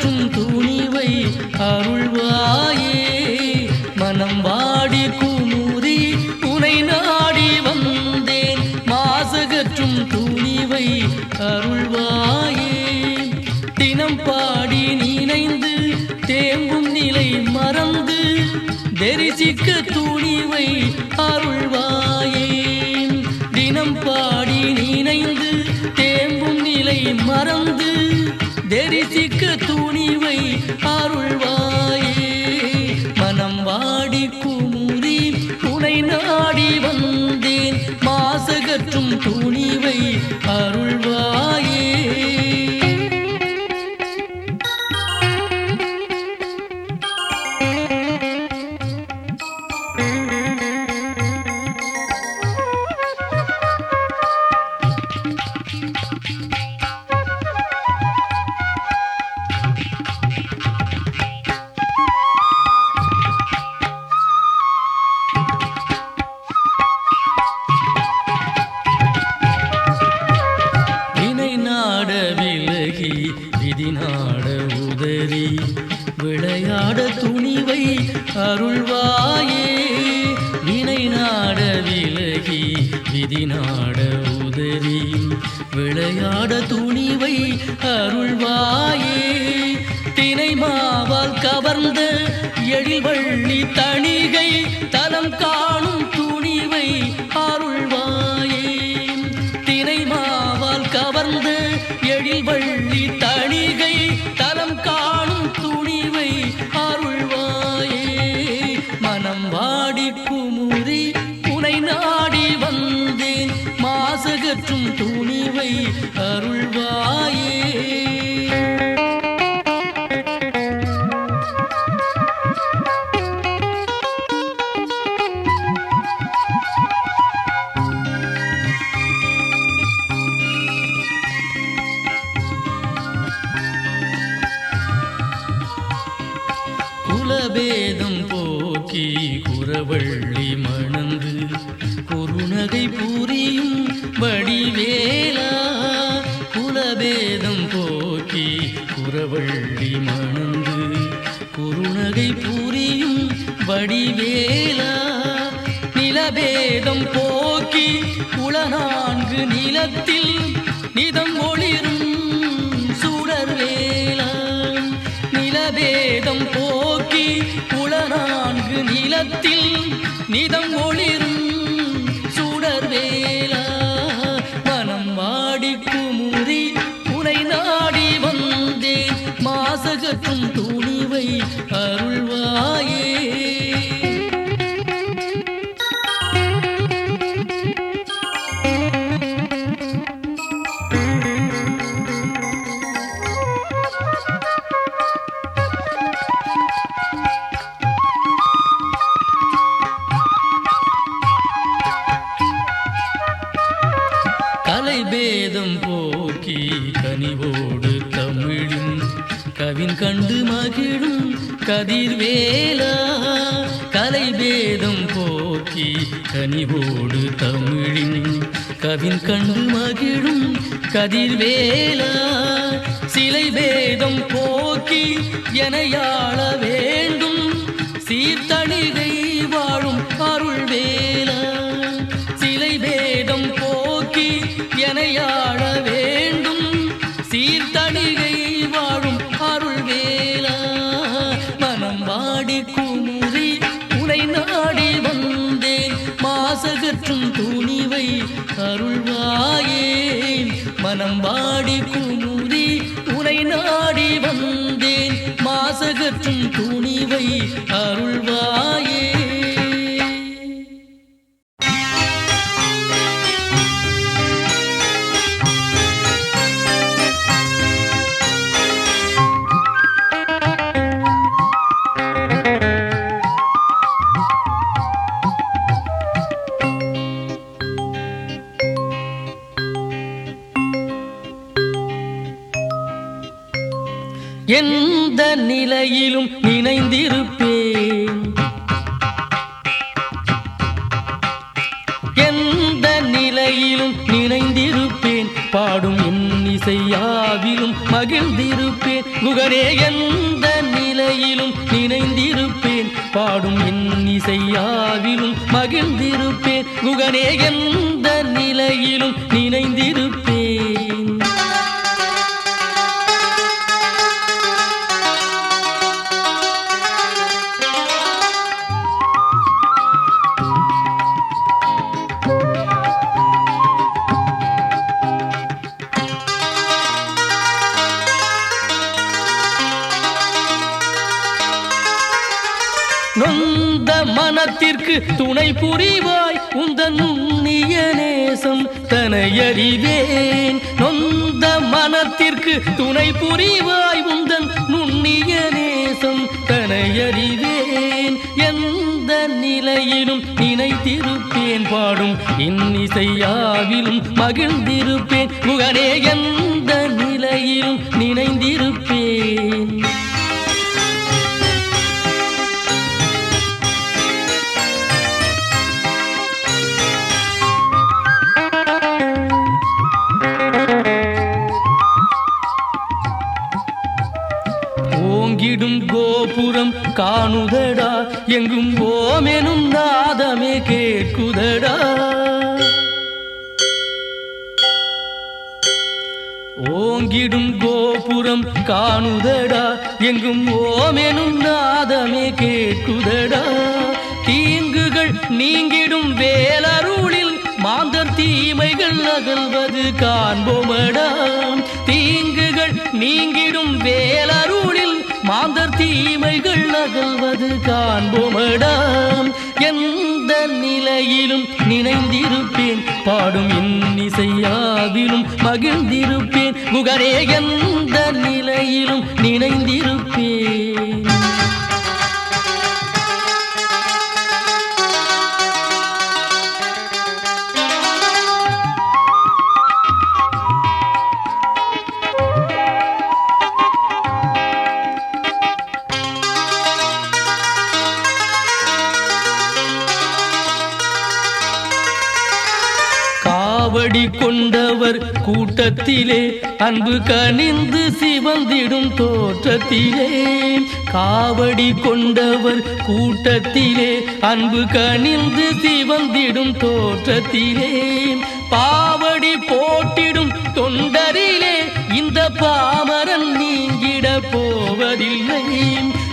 மாற்றும் துணிவை அருள்வாயே. மனம் வாடி குமுறி உனை நாடி வந்தேன். மாசகற்றும் துணிவை அருள்வாயே. தினம் பாடி நினைந்து தேம்பும் நிலை மறந்து தரிசிக்க துணிவை அருள்வாயே. தினம் பாடி நினைந்து தேம்பும் நிலை மறந்து தரிசிக்க துணிவை அருள்வாயே. மனம் வாடி குமுறி துணை நாடி வந்த விலகி விதி நாட உதறி விளையாட துணிவை அருள்வாயே. வினை நாட விலகி விதி நாட உதறி விளையாட துணிவை அருள்வாயே. தினை மாவால் கவர்ந்த எழில்வள்ளி தணிகை வடிவேலா நிலபேதம் போக்கி குளநான்கு நிலத்தில் நிதம் ஒளிரும் சுடர்வேலா. நிலபேதம் போக்கி குளநான்கு நிலத்தில் நிதம் ஒளிரும் சுடர்வேலா. மனம் வாடி குமுறி உனை நாடி வந்தேன் மாசகத்தும் துணிவை அருள் மகிழும் கலை கலைபேதம் போக்கி கனிவோடு தமிழின் கவின் கண்டு மகிழும் கதிர்வேலா சிலை பேதம் போக்கி எனையாள வேண்டும் சீர்த்தணிகை வாழும் அருள் வேலா சிலை பேதம் போக்கி குமுறி அகற்றும் துணிவை அருள்வாயே. என் நிலையிலும் நினைந்திருப்பேன். எந்த நிலையிலும் நினைந்திருப்பேன். பாடும் என் இசையாவிலும் மகிழ்ந்திருப்பேன். குகரே எந்த நிலையிலும் நினைந்திருப்பேன். பாடும் என் இசையாவிலும் மகிழ்ந்திருப்பேன். குகனே எந்த நிலையிலும் நினைந்திருப்பேன். நொந்த துணை புரிவாய் உந்தன் நுண்ணிய நேசம் தனையறிவேன். நொந்த மனத்திற்கு துணை புரிவாய் உந்தன் நுண்ணிய நேசம் தனையறிவேன். எந்த நிலையிலும் நினைத்திருப்பேன் பாடும் இன்னிசையாவிலும் மகிழ்ந்திருப்பேன். முகனே எந்த நிலையிலும் நினைந்திருப்பேன். நாதமே கேட்குதடா. ஓங்கிடும் கோபுரம் காணுதடா. எங்கும் ஓமெனும் நாதமே கேட்குதடா. தீங்குகள் நீங்கிடும் வேலருளில் மாந்தர் தீமைகள் அகல்வது காண்போமடா. தீங்குகள் நீங்கிடும் வேலருளில் தீமைகள் அகல்வது காண்போமடாம். எந்த நிலையிலும் நினைந்திருப்பேன். பாடும் இன்னிசையாவிலும் மகிழ்ந்திருப்பேன். முகரே எந்த நிலையிலும் நினைந்திருப்பேன். காவடி கொண்டவர் கூட்டத்திலே அன்பு கனிந்து சிவந்திடும் தோற்றத்திலே. காவடி கொண்டவர் கூட்டத்திலே அன்பு கனிந்து சிவந்திடும் தோற்றத்திலே. பாவடி போட்டிடும் தொண்டரிலே இந்த பாமரன் நீங்கிட போவதில்லை.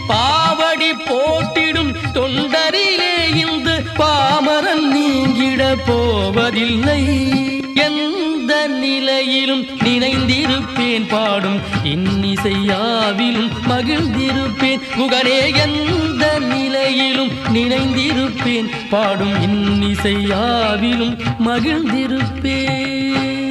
பாவடி போட்டிடும் தொண்டரிலே இந்த பாமரன் நீங்கிட போவதில்லை. எந்த நிலையிலும் நினைந்திருப்பேன் பாடும். இன்னிசையாவிலும் மகிழ்ந்திருப்பேன். குகனே எந்த நிலையிலும் நினைந்திருப்பேன். பாடும். இன்னிசையாவிலும் மகிழ்ந்திருப்பேன்.